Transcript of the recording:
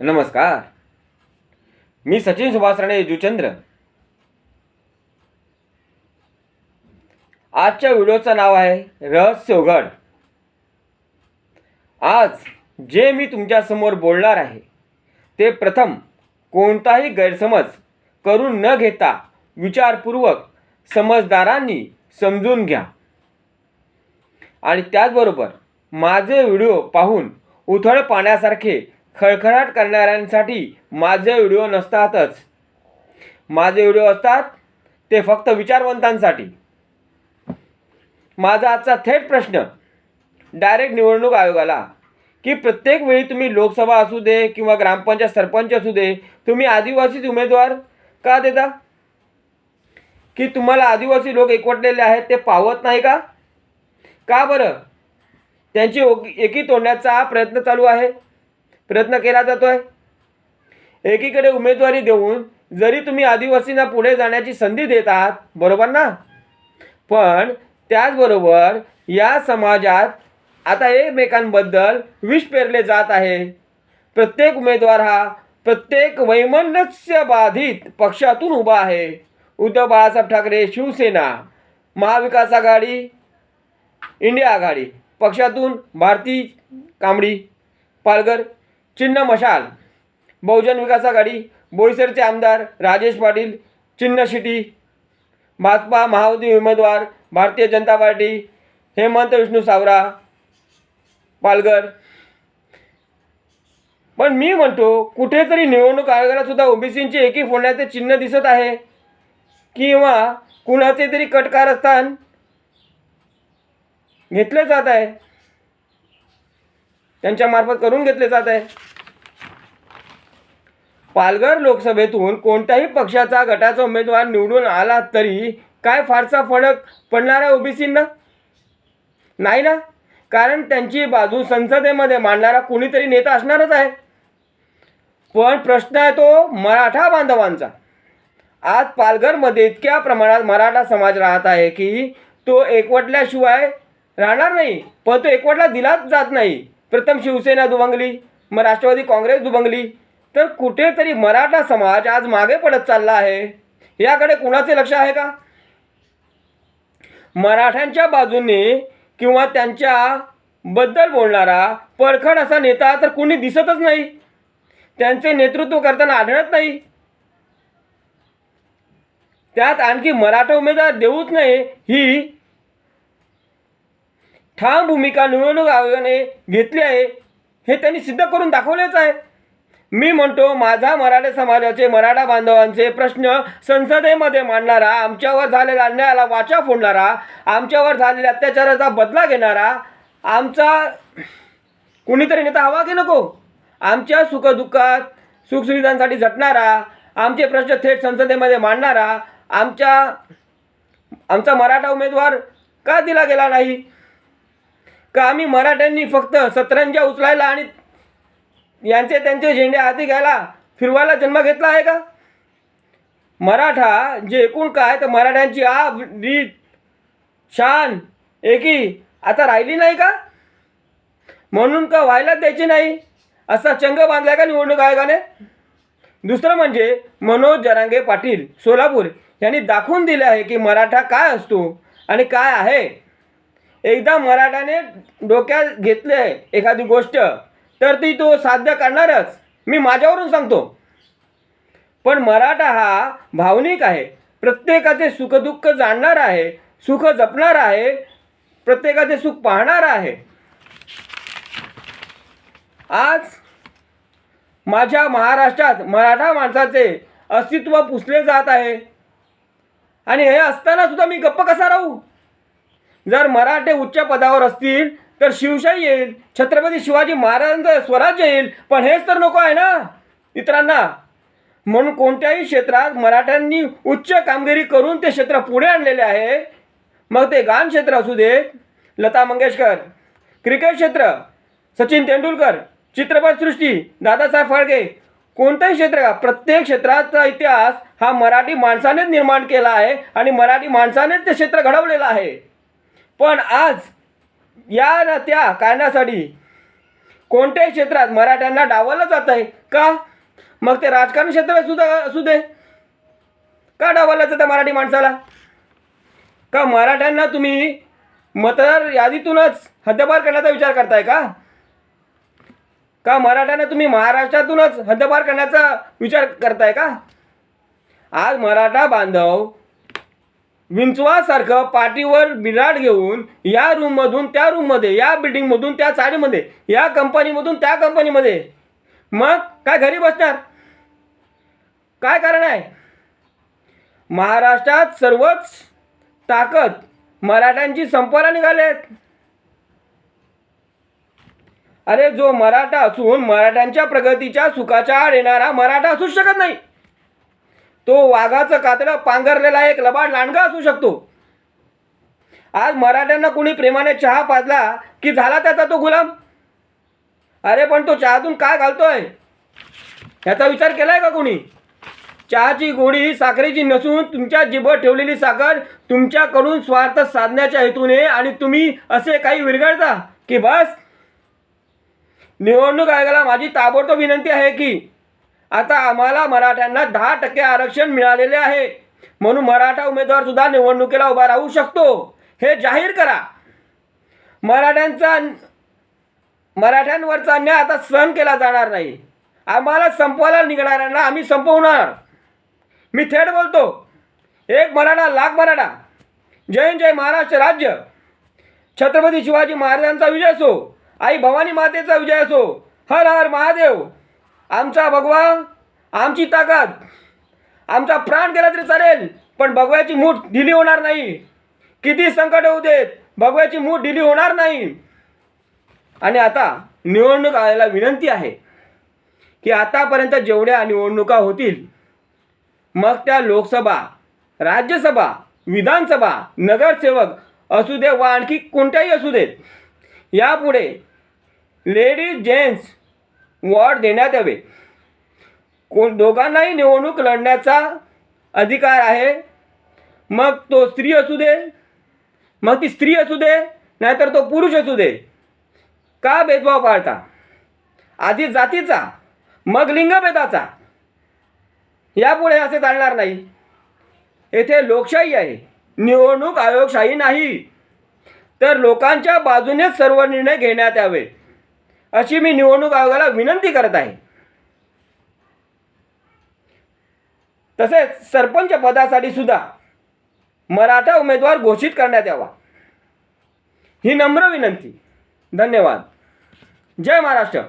नमस्कार. मी सचिन सुभाष राणे जुचंद्र. आजच्या व्हिडिओचं नाव आहे रहस्य उघड. आज जे मी तुमच्यासमोर बोलणार आहे ते प्रथम कोणताही गैरसमज करून न घेता विचारपूर्वक समजदारांनी समजून घ्या. आणि त्याचबरोबर माझे व्हिडिओ पाहून उथळ पाण्यासारखे खळखळाट करणाऱ्यांसाठी माझे व्हिडिओ नसतातच. माझे व्हिडिओ असतात ते फक्त विचारवंतांसाठी. माझा आजचा थेट प्रश्न डायरेक्ट निवडणूक आयोगाला की प्रत्येक वेळी तुम्ही लोकसभा असू दे किंवा ग्रामपंचायत सरपंच असू दे तुम्ही आदिवासीच उमेदवार का देता? की तुम्हाला आदिवासी लोक एकवटलेले आहेत ते पावत नाही का? का बरं? त्यांची ओकी एकी तोडण्याचा प्रयत्न चालू आहे? प्रयत्न केला जातो आहे एकीकडे उमेदवारी देऊन जरी तुम्ही आदिवासींना पुढे जाण्याची संधी देत आहात बरोबर ना? पण त्याचबरोबर या समाजात आता एकमेकांबद्दल विष पेरले जात आहे. प्रत्येक उमेदवार हा प्रत्येक वैमनस्य बाधित पक्षातून उभा आहे. उद्धव बाळासाहेब ठाकरे शिवसेना महाविकास आघाडी इंडिया आघाडी पक्षातून भारती कांबडी पालघर चिन्ह मशाल. बहुजन विकास आघाडी बोईसरचे आमदार राजेश पाटील चिन्ह शिटी भाजपा महावती उमेदवार भारतीय जनता पार्टी हेमंत विष्णू सावरा पालघर. पण मी म्हणतो कुठेतरी निवडणूक आयोगाला सुद्धा ओबीसींची एकी फोडण्याचे चिन्ह दिसत आहे. किंवा कुणाचे तरी कटकारस्थान घेतले जात आहे. त्यांच्या मार्फत करून घेतले जात आहे. पालघर लोकसभेतून कोणत्याही पक्षाचा गटाचा उमेदवार निवडून आला तरी काय फारसा फरक पडणार आहे ओबीसींना? नाही ना? कारण त्यांची बाजू संसदेमध्ये मांडणारा कुणीतरी नेता असणारच आहे. पण प्रश्न आहे तो मराठा बांधवांचा. आज पालघरमध्ये इतक्या प्रमाणात मराठा समाज राहत आहे की तो एकवटल्याशिवाय राहणार नाही पण तो एकवटला दिलाच जात नाही. प्रथम शिवसेना दुभंगली मग राष्ट्रवादी काँग्रेस दुभंगली तर कुठेतरी मराठा समाज आज मागे पडत चालला आहे. याकडे कुणाचे लक्ष आहे का? मराठ्यांच्या बाजूने किंवा त्यांच्या बद्दल बोलणारा परखड असा नेता तर कुणी दिसतच नाही. त्यांचे नेतृत्व करताना आढळत नाही. त्यात आणखी मराठा उमेदवार देऊच नाही ही ठाम भूमिका निवडणूक आयोगाने घेतली आहे. हे त्यांनी सिद्ध करून दाखवलेच आहे. मी म्हणतो माझा मराठा समाजाचे मराठा बांधवांचे प्रश्न संसदेमध्ये मांडणारा आमच्यावर झालेल्या अन्यायाला वाचा फोडणारा आमच्यावर झालेल्या अत्याचाराचा बदला घेणारा आमचा कुणीतरी नेता हवा की नको? आमच्या सुखदुःखात सुखसुविधांसाठी झटणारा आमचे प्रश्न थेट संसदेमध्ये मांडणारा आमच्या आमचा मराठा उमेदवार का दिला गेला नाही? का आम्ही मराठ्यांनी फक्त सतरंजा उचलायला आणि यांचे त्यांचे झेंडे हाती घ्यायला फिरवायला जन्म घेतला आहे का? मराठा जे एकूण काय तर मराठ्यांची आब रीत शान एकी आता राहिली नाही का? म्हणून का व्हायला द्यायची नाही? असा चंग बांधलाय का निवडणूक आयोगाने? दुसरं म्हणजे मनोज जरांगे पाटील सोलापूर यांनी दाखवून दिले आहे की मराठा काय असतो आणि काय आहे? एकदा मराठाने डोक्यात घेतले एखादी गोष्ट तर ती तो साध्य करणारच. मी माझ्यावरून सांगतो. पण मराठा हा भावनिक आहे. प्रत्येकाचे सुखदुःख जाणणार आहे सुख जपणार आहे प्रत्येकाचे सुख पाहणार आहे. आज माझ्या महाराष्ट्रात मराठा माणसाचे अस्तित्व पुसले जात आहे. आणि हे असताना सुद्धा मी गप्प कसा राहू? जर मराठे उच्च पदावर असतील तर शिवशाही येईल छत्रपती शिवाजी महाराजांचं स्वराज्य येईल. पण हेच तर नको आहे ना इतरांना म्हणून कोणत्याही क्षेत्रात मराठ्यांनी उच्च कामगिरी करून ते क्षेत्र पुढे आणलेले आहे. मग ते गान क्षेत्र असू दे. लता मंगेशकर क्रिकेट क्षेत्र सचिन तेंडुलकर चित्रपटसृष्टी दादासाहेब फाळके. कोणतंही क्षेत्र का प्रत्येक क्षेत्राचा इतिहास हा मराठी माणसानेच निर्माण केला आहे आणि मराठी माणसानेच ते क्षेत्र घडवलेलं आहे. पण आज या ना त्या कारणासाठी कोणत्याही क्षेत्रात मराठ्यांना डावलं जात आहे. का? मग ते राजकारण क्षेत्र सुद्धा असू दे. का डावलं जातं मराठी माणसाला? का मराठ्यांना तुम्ही मतदार यादीतूनच हद्दपार करण्याचा विचार करताय का? का मराठ्यांना तुम्ही महाराष्ट्रातूनच हद्दपार करण्याचा विचार करताय का? आज मराठा बांधव विंचवासारखं पाठीवर बिराड घेऊन या रूममधून त्या रूममध्ये या बिल्डिंगमधून त्या चाळीमध्ये या कंपनीमधून त्या कंपनीमध्ये मग काय घरी बसणार? काय कारण आहे? महाराष्ट्रात सर्वच ताकद मराठ्यांची संपायला निघालेत. अरे जो मराठा असून मराठ्यांच्या प्रगतीच्या सुखाच्या आड येणारा मराठा असूच शकत नाही. तो वाघाचं कातडं पांघरलेला एक लबाड लांडगा असू शकतो. आज मराठ्यांना कुणी प्रेमाने चहा पाजला की झाला त्याचा तो गुलाम? अरे पण तो चहातून काय घालतोय? ह्याचा विचार केलाय का कोणी? चहाची गोडी साखरेची नसून तुमच्या जिभत ठेवलेली साखर तुमच्याकडून स्वार्थ साधण्याच्या हेतूने आणि तुम्ही असे काही विरघळता की बस? निवडणूक आयोगाला माझी ताबडतोब विनंती आहे की आता आम्हाला मराठ्यांना दहा टक्के आरक्षण मिळालेले आहे. म्हणून मराठा उमेदवार सुद्धा निवडणुकीला उभा राहू शकतो. हे जाहीर करा. मराठ्यांचा मराठ्यांवरचा अन्याय आता सहन केला जाणार नाही. आम्हाला संपवायला निघणाऱ्यांना आम्ही संपवणार. मी थेट बोलतो. एक मराठा लाख मराठा. जय जय महाराष्ट्र राज्य. छत्रपती शिवाजी महाराजांचा विजय असो आई भवानी मातेचा विजय असो हर हर महादेव. आमचा भगवा आमची ताकद आमचा प्राण गेला तरी चालेल पण भगव्याची मूठ ढिली होणार नाही. किती संकट होऊ देत भगव्याची मूठ ढिली होणार नाही. आणि आता निवडणूक आयोगाला विनंती आहे की आतापर्यंत जेवढ्या निवडणुका होतील मग त्या लोकसभा राज्यसभा विधानसभा नगरसेवक असू दे वा आणखी कोणत्याही असू देत यापुढे लेडीज जेंट्स वॉर्ड देण्यात यावे. कोण दोघांनाही निवडणूक लढण्याचा अधिकार आहे मग तो स्त्री असू दे मग ती स्त्री असू दे नाहीतर तो पुरुष असू दे. का भेदभाव पाळता? आधी जातीचा मग लिंगभेदाचा. यापुढे असे चालणार नाही. येथे लोकशाही आहे. निवडणूक आयोगशाही नाही. तर लोकांच्या बाजूनेच सर्व निर्णय घेण्यात यावे. अशी मी निवडणूक आयोगाला विनंती करत आहे. तसेच सरपंच पदासाठी सुद्धा मराठा उमेदवार घोषित करण्यात यावा. ही नम्र विनंती. धन्यवाद. जय महाराष्ट्र.